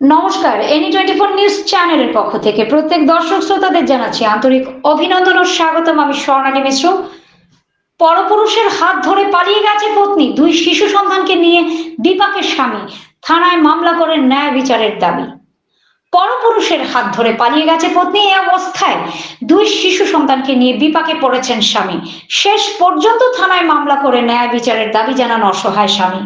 নমস্কার any twenty four news চ্যানেলের পক্ষ থেকে প্রত্যেক দর্শক শ্রোতাদের জানাচ্ছি আন্তরিক অভিনন্দন ও স্বাগতম আমি স্বর্ণালী মিশ্র। পরপুরুষের হাত ধরে পালিয়ে গেছে পত্নী, দুই শিশু সন্তানকে নিয়ে বিপাকের স্বামী, থানায় মামলা করে ন্যায় বিচারের দাবি। পরপুরুষের হাত ধরে পালিয়ে গেছে পত্নী এই অবস্থায় দুই শিশু সন্তানকে নিয়ে বিপাকে পড়েছেন স্বামী। শেষ পর্যন্ত থানায় মামলা করে ন্যায় বিচারের দাবি জানান অসহায় স্বামী।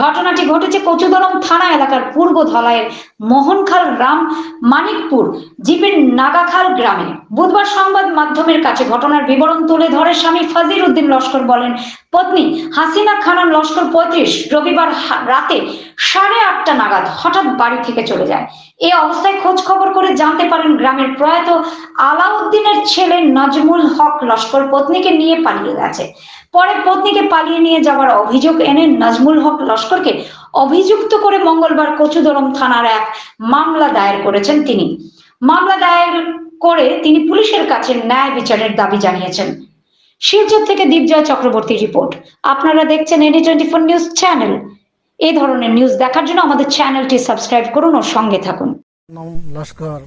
ঘটনাটি ঘটেছে কচুদলম থানা এলাকার পূর্ব ধলাইয়ের মোহনখাল গ্রাম মানিকপুর, জিপের নাগাখাল গ্রামে। বুধবার সংবাদ মাধ্যমের কাছে ঘটনার বিবরণ তুলে ধরে স্বামী ফাজির উদ্দিন লস্কর বলেন, পত্নী হাসিনা খানম লস্কর পঁয়ত্রিশ, রবিবার রাতে সাড়ে আটটা নাগাদ হঠাৎ বাড়ি থেকে চলে যায়। এ অবস্থায় খোঁজ খবর করে জানতে পারেন গ্রামের প্রয়াত আলাউদ্দিনের ছেলে নাজমুল হক লস্কর পত্নীকে নিয়ে পালিয়ে গেছে। পরে পত্নীকে পালিয়ে নিয়ে যাওয়ার অভিযোগ এনে নাজমুল হক লস্করকে অভিযুক্ত করে মঙ্গলবার কচুদরম থানার এক মামলা দায়ের করেছেন তিনি। মামলা দায়ের করে তিনি পুলিশের কাছে ন্যায় বিচারের দাবি জানিয়েছেন। শিলচর থেকে দীপজয় চক্রবর্তী রিপোর্ট। আপনারা দেখছেন any twenty four news channel. এই ধরনের নিউজ দেখার জন্য আমাদের চ্যানেলটি সাবস্ক্রাইব করুন ও সঙ্গে থাকুন। নাম লস্কর।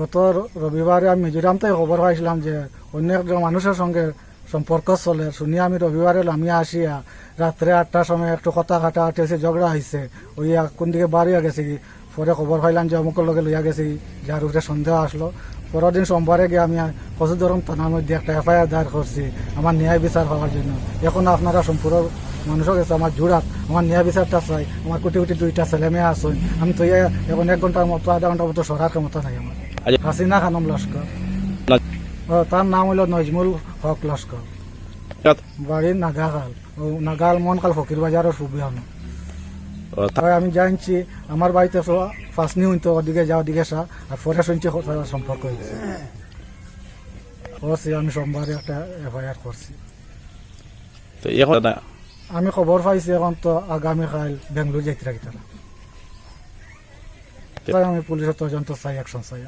গত রবিবারে আমি মিজোরাম থেকে খবর পাইছিলাম যে অন্য একজন মানুষের সঙ্গে সম্পর্ক চলে। শুনি আমি রবিবারে আমি আসিয়া রাত্রে আটটার সময় একটু কথা কাটা আটেছে ঝগড়া হয়েছে ওই কোন দিকে বাড়িয়া গেছে পরে খবর পাইলাম যে অমুকের লগে লইয়া গেছি যার উপরে সন্দেহ আসলো। পরের দিন সোমবারে গিয়ে আমি কচুদরম থানার মধ্যে একটা এফআইআর দায়ের করছি আমার ন্যায় বিচার হওয়ার জন্য। এখন আপনারা সম্পূর্ণ মানুষের কাছে আমার জোড়াত আমার ন্যায় বিচারটা চাই আমার কোটি কোটি দুইটা ছেলে মেয়ে আসুন আমি তো এখন এক ঘণ্টার মতো আধা ঘণ্টার মতো সরার ক্ষমতা নাই আমার। আচ্ছা। হাসিনা খানম লস্কর। তার নাম হলো নজমুল হক লস্কর। তা- বাড়ির নাগাখাল নাগাল মনকাল ফকির বাজারের সুবিহানো তাই আমি জানছি আমার বাড়িতে ফার্স্ট নিউ তো ওদিকে যা ওদিকে সা আর পরে শুনছি সম্পর্ক হয়েছে করছি আমি সোমবারে একটা এফআইআর করছি। তো এখন আমি খবর পাইছি এখন তো আগামীকাল বেঙ্গলোর যাইতে রাখি তারা। আমি পুলিশের তদন্ত চাই অ্যাকশন চাই।